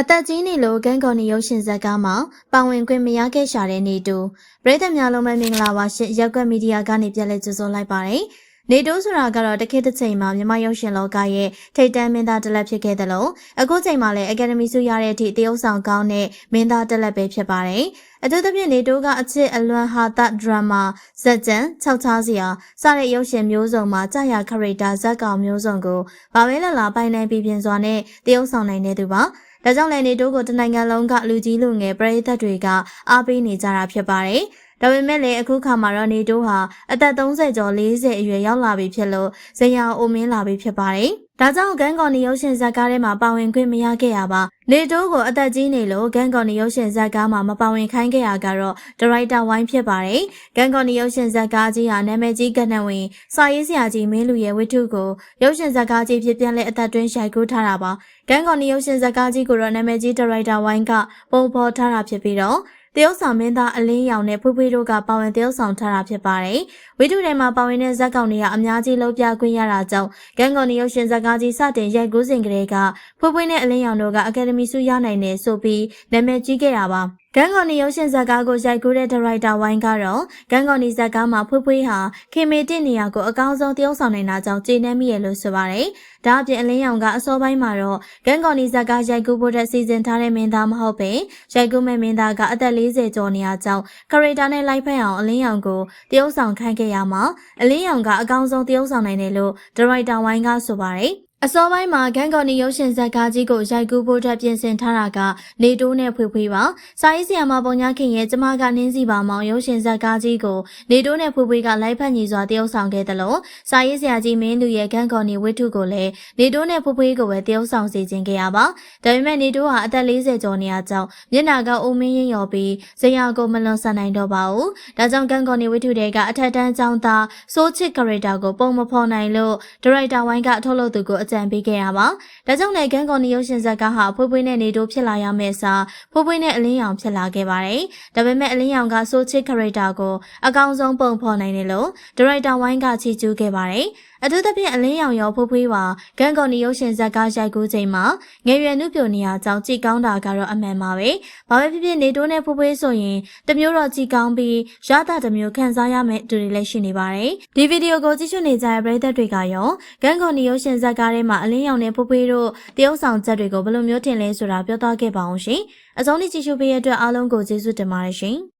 အသက်ကြီးနေလို့ဂန်ကော်နီရုပ်ရှင်ဇာတ်ကားမှာပါဝင်ခွင့်မရခဲ့ရှာတဲ့နေတူပရိသတ်များလုံးပဲမင်္ဂလာပါရှင်ရက်ကွက်မီဒီယာကနေပြန်လည်ကြိုဆိုလိုက်ပါတယ်နေတိုးဆိုတာကတော့တခေတ်တစ်ချိန်မှာမြန်မာရုပ်ရှင်လောကရဲ့ထိပ်တန်းမင်းသားတစ်လက်ဖြစ်ခဲ့တယ်လို့အခုချိန်မှာလည်းအကယ်ဒမီဆုရတဲ့အထိတရုပ်ဆောင်ကောင်းတဲ့မင်းသားတစ်လက်ပဲဖြစ်ပါတယ်။အထူးသဖြင့်နေတိုးကအချစ်အလွန်ဟာသဒရမာဇက်ကြံ၆ချားစရာစတဲ့ရုပ်ရှင်မျိုးစုံမှာကြာရခရိတာဇက်ကောင်မျိုးစုံကိုဘာပဲလာလာပိုင်နိုင်ပြီးပြင်စွာနဲ့တရုပ်ဆောင်နိုင်တဲ့သူပါ။ ဒါကြောင့်လည်းနေတိုးကိုတနိုင်ငံလုံးကလူကြီးလူငယ်ပရိသတ်တွေကအားပေးနေကြတာဖြစ်ပါတယ်။ ဒါပေမဲ့လည်းအခုခါမှာတော့နေတိုးဟာအသက်30ကျော်40အရွယ်ရောက်လာပြီဖြစ်လို့ဇယံအိုမင်းလာပြီဖြစ်ပါတယ်။ဒါကြောင့်ဂန်ကော်နီရုပ်ရှင်ဇာတ်ကားထဲမှာပါဝင်ခွင့်မရခဲ့ရပါ။နေတိုးကိုအသက်ကြီးနေလို့ဂန်ကော်နီရုပ်ရှင်ဇာတ်ကားမှာမပါဝင်ခိုင်းခဲ့ရကတော့ဒရိုက်တာဝိုင်းဖြစ်ပါတယ်။ဂန်ကော်နီရုပ်ရှင်ဇာတ်ကားကြီးဟာနာမည်ကြီးကဏ္ဍဝင်စာရေးဆရာကြီးမင်းလူရဲ့ဝတ္ထုကိုရုပ်ရှင်ဇာတ်ကားကြီးဖြစ်ပြန်လဲအသက်တွင်းရိုက်ကူးထားတာပါ။ဂန်ကော်နီရုပ်ရှင်ဇာတ်ကားကြီးကိုတော့နာမည်ကြီးဒရိုက်တာဝိုင်းကပုံဖော်ထားတာဖြစ်ပြီးတော့ တရုတ်ဆောင်မင်းသားအလင်းရောင်နဲ့ဖွေးဖွေးတို့ကပါဝင်တရုတ်ဆောင်ထားတာဖြစ်ပါတယ်။ဝိတုထဲမှာပါဝင်တဲ့ဇက်ကောင်တွေကအများကြီးလှုပ်ပြခွင့်ရတာကြောင့်ဂန်ကွန်နီရုပ်ရှင်ဇာတ်ကားကြီးစတင်ရိုက်ကူးစဉ်ကလေးကဖွေးဖွေးနဲ့အလင်းရောင်တို့ကအကယ်ဒမီဆုရနိုင်တယ်ဆိုပြီးနာမည်ကြီးခဲ့တာပါ။ ဂန်ကွန်နီရုပ်ရှင်ဇာတ်ကားကိုရိုက်ကူးတဲ့ဒါရိုက်တာဝိုင်းကတော့ဂန်ကွန်နီဇာတ်ကားမှာဖွေးဖွေးဟာခေမေတင့်နေရာကိုအကောင်းဆုံးတရုတ်ဆောင်နေတာကြောင့်ကျေနပ်မိရလို့ဆိုပါတယ်။ဒါအပြင်အလင်းရောင်ကအစောပိုင်းမှာတော့ဂန်ကွန်နီဇာတ်ကားရိုက်ကူးဖို့တဲ့စီစဉ်ထားတဲ့မင်းသားမဟုတ်ပဲရိုက်ကူးမဲ့မင်းသားကအသက်40ကျော်နေရကြောင်းခရီတာနဲ့လိုက်ဖက်အောင်အလင်းရောင်ကိုတရုတ်ဆောင်ခိုင်းခဲ့ရမှာအလင်းရောင်ကအကောင်းဆုံးတရုတ်ဆောင်နိုင်တယ်လို့ဒါရိုက်တာဝိုင်းကဆိုပါတယ်။ အစောပိုင်းမှာဂန်ကော်နီရုပ်ရှင်ဇာတ်ကားကြီးကိုရိုက်ကူးဖို့အတွက်ပြင်ဆင်ထားတာကနေတိုးနဲ့ဖွေဖွေပါစာရေးဆရာမပုံညာခင်ရဲ့ကျမကနင်းစီပါမောင်ရုပ်ရှင်ဇာတ်ကားကြီးကိုနေတိုးနဲ့ဖွေဖွေကလိုက်ဖက်ညီစွာတရုပ်ဆောင်ခဲ့တယ်လို့စာရေးဆရာကြီးမင်းလူရဲ့ဂန်ကော်နီဝိထုကိုလည်းနေတိုးနဲ့ဖွေဖွေကိုပဲတရုပ်ဆောင်စေခြင်းခဲ့ရပါဒါပေမဲ့နေတိုးဟာအသက်40ကျော်နေရကြောင်းမျက်နာကအိုမင်းရင်ရော်ပြီးဇေယျကိုမလွန်ဆန်နိုင်တော့ပါဘူးဒါကြောင့်ဂန်ကော်နီဝိထုတွေကအထက်တန်းကျောင်းသားစိုးချစ်ကရီတာကိုပုံမဖော်နိုင်လို့ဒါရိုက်တာဝိုင်းကအထုတ်လုပ်သူကိုအကြံပေးခဲ့ရပါ။ဒါကြောင့်လည်းဂန်ကော်နီရုပ်ရှင်ဇာတ်ကားဟာဖွေးဖွေးနဲ့နေတိုးဖြစ်လာရမယ့်စာဖွေးဖွေးနဲ့အလင်းရောင်ဖြစ်လာခဲ့ပါတယ်။ဒါပေမဲ့အလင်းရောင်ကဆိုချစ်ခရီတာကိုအကောင်းဆုံးပုံဖော်နိုင်တယ်လို့ဒါရိုက်တာဝိုင်းကချီးကျူးခဲ့ပါတယ်။ အထူးသဖြင့်အလင်းရောင်ရောဖွေးဖွေးပါဂန်ကော်နီရုပ်ရှင်ဇာတ်ကားရိုက်ကူးချိန်မှာငယ်ရွယ်နှုပြိုနေရကြောင်းကြည်ကောင်းတာကတော့အမှန်ပါပဲ။ဘာပဲဖြစ်ဖြစ်နေတိုးနဲ့ဖွေးဖွေးဆိုရင်တမျိုးတော့ကြည်ကောင်းပြီးရတာတမျိုးခံစားရမယ့်သူတွေလည်းရှိနေပါတယ်။ဒီဗီဒီယိုကိုကြည့်ရှုနေကြတဲ့ပရိသတ်တွေကရောဂန်ကော်နီရုပ်ရှင်ဇာတ်ကားထဲမှာအလင်းရောင်နဲ့ဖွေးဖွေးတို့တရုပ်ဆောင်ချက်တွေကိုဘယ်လိုမျိုးတင်လဲဆိုတာပြောသွားခဲ့ပါအောင်ရှင်။အဆုံးထိကြည့်ရှုပေးရတဲ့အတွက်အားလုံးကိုကျေးဇူးတင်ပါတယ်ရှင်။